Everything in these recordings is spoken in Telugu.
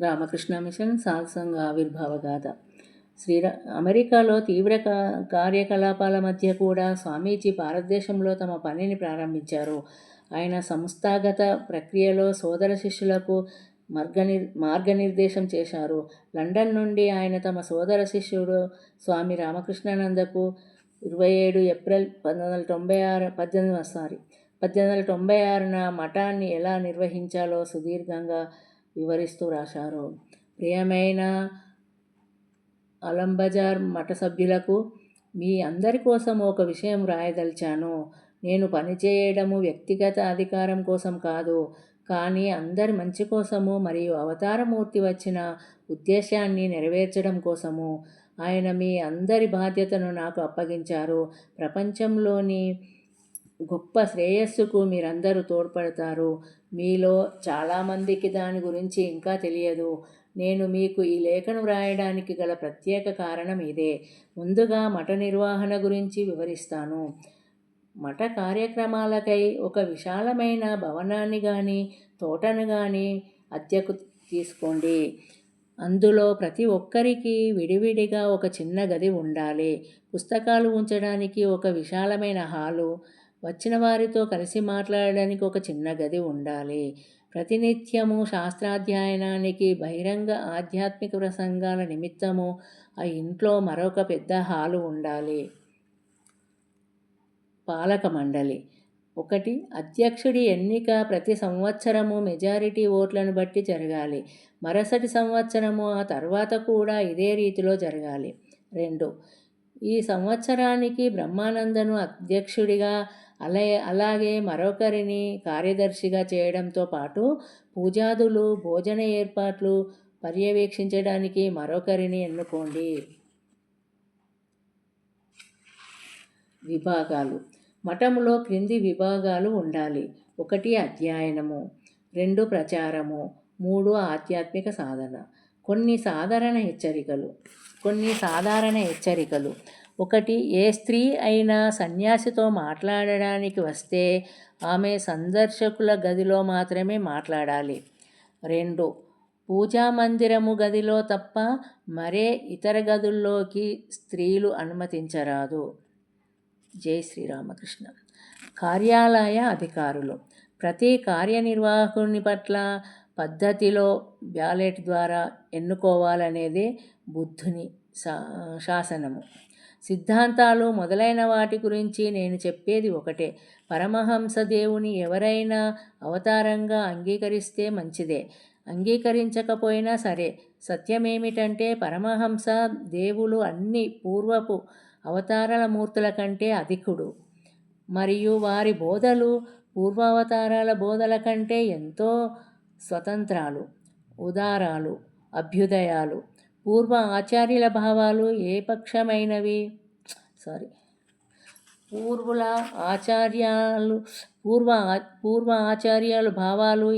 రామకృష్ణ మిషన్ సాత్సంగ ఆవిర్భావ గాథ. శ్రీరా అమెరికాలో తీవ్ర కార్యకలాపాల మధ్య కూడా స్వామీజీ భారతదేశంలో తమ పనిని ప్రారంభించారు. ఆయన సంస్థాగత ప్రక్రియలో సోదర శిష్యులకు మార్గని మార్గనిర్దేశం చేశారు. లండన్ నుండి ఆయన తమ సోదర శిష్యుడు స్వామి రామకృష్ణానందకు ఇరవై ఏడు ఏప్రిల్ పంతొమ్మిది వందల తొంభై ఆరు పద్దెనిమిది సారీ పద్దెనిమిది వందల తొంభై ఆరున మఠాన్ని ఎలా నిర్వహించాలో సుదీర్ఘంగా వివరిస్తూ రాశారు. ప్రియమైన అలంబజార్ మఠ సభ్యులకు మీ అందరి కోసం ఒక విషయం రాయదలిచాను. నేను పనిచేయడము వ్యక్తిగత అధికారం కోసం కాదు కానీ అందరి మంచి కోసము మరియు అవతారమూర్తి వచ్చిన ఉద్దేశాన్ని నెరవేర్చడం కోసము. ఆయన మీ అందరి బాధ్యతను నాకు అప్పగించారు. ప్రపంచంలోని గొప్ప శ్రేయస్సుకు మీరందరూ తోడ్పడతారు. మీలో చాలామందికి దాని గురించి ఇంకా తెలియదు. నేను మీకు ఈ లేఖను వ్రాయడానికి గల ప్రత్యేక కారణం ఇదే. ముందుగా మఠ నిర్వహణ గురించి వివరిస్తాను. మఠ కార్యక్రమాలకై ఒక విశాలమైన భవనాన్ని కానీ తోటను కానీ అద్దెకు తీసుకోండి. అందులో ప్రతి ఒక్కరికి విడివిడిగా ఒక చిన్న గది ఉండాలి. పుస్తకాలు ఉంచడానికి ఒక విశాలమైన హాలు వచ్చిన వారితో కలిసి మాట్లాడడానికి ఒక చిన్న గది ఉండాలి. ప్రతినిత్యము శాస్త్రాధ్యయనానికి బహిరంగ ఆధ్యాత్మిక ప్రసంగాల నిమిత్తము ఆ ఇంట్లో మరొక పెద్ద హాలు ఉండాలి. పాలక మండలి. ఒకటి అధ్యక్షుడి ఎన్నిక ప్రతి సంవత్సరము మెజారిటీ ఓట్లను బట్టి జరగాలి. మరుసటి సంవత్సరము ఆ తర్వాత కూడా ఇదే రీతిలో జరగాలి. రెండు ఈ సంవత్సరానికి బ్రహ్మానందను అధ్యక్షుడిగా అలా అలాగే మరొకరిని కార్యదర్శిగా చేయడంతో పాటు పూజాదులు భోజన ఏర్పాట్లు పర్యవేక్షించడానికి మరొకరిని ఎన్నుకోండి. విభాగాలు. మఠంలో క్రింది విభాగాలు ఉండాలి. ఒకటి అధ్యయనము రెండు ప్రచారము మూడు ఆధ్యాత్మిక సాధన. కొన్ని సాధారణ హెచ్చరికలు. కొన్ని సాధారణ హెచ్చరికలు. ఒకటి ఏ స్త్రీ అయినా సన్యాసితో మాట్లాడడానికి వస్తే ఆమె సందర్శకుల గదిలో మాత్రమే మాట్లాడాలి. రెండు పూజా మందిరము గదిలో తప్ప మరే ఇతర గదుల్లోకి స్త్రీలు అనుమతించరాదు. జై శ్రీరామకృష్ణ. కార్యాలయ అధికారులు. ప్రతి కార్యనిర్వాహకుని పట్ల పద్ధతిలో బ్యాలెట్ ద్వారా ఎన్నుకోవాలనేదే బుద్ధుని శా శాసనము. సిద్ధాంతాలు మొదలైన వాటి గురించి నేను చెప్పేది ఒకటే. పరమహంస దేవుని ఎవరైనా అవతారంగా అంగీకరిస్తే మంచిదే. అంగీకరించకపోయినా సరే సత్యమేమిటంటే పరమహంస దేవులు అన్ని పూర్వపు అవతారాల మూర్తుల కంటే అధికుడు. మరియు వారి బోధలు పూర్వావతారాల బోధల కంటే ఎంతో స్వతంత్రాలు ఉదారాలు అభ్యుదయాలు పూర్వ ఆచార్యుల భావాలు ఏ పక్షమైనవి? సారీ పూర్వుల ఆచార్యాలు పూర్వ పూర్వ ఆచార్యాలు భావాలు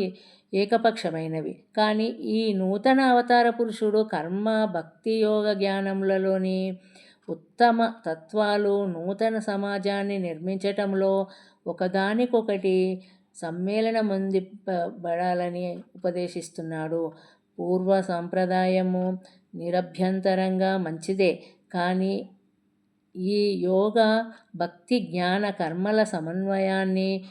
ఏకపక్షమైనవి. కానీ ఈ నూతన అవతార పురుషుడు కర్మ భక్తి యోగ జ్ఞానములలోని ఉత్తమ తత్వాలు నూతన సమాజాన్ని నిర్మించటంలో ఒకదానికొకటి సమ్మేళనమొందింపబడాలని ఉపదేశిస్తున్నాడు. పూర్వ సాంప్రదాయము నిరభ్యంతరంగా మంచిదే కానీ ఈ యోగ భక్తి జ్ఞాన కర్మల సమన్వయాన్ని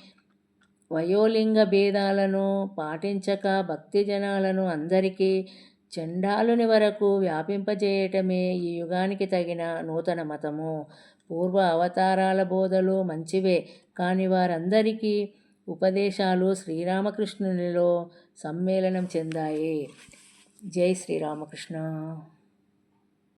వయోలింగ భేదాలను పాటించక భక్తి జనాలను అందరికీ చండాలుని వరకు వ్యాపింపజేయటమే ఈ యుగానికి తగిన నూతన మతము. పూర్వ అవతారాల బోధలు మంచివే కానీ వారందరికీ ఉపదేశాలు శ్రీరామకృష్ణునిలో సమ్మేళనం చెందాయి. జై శ్రీరామకృష్ణ.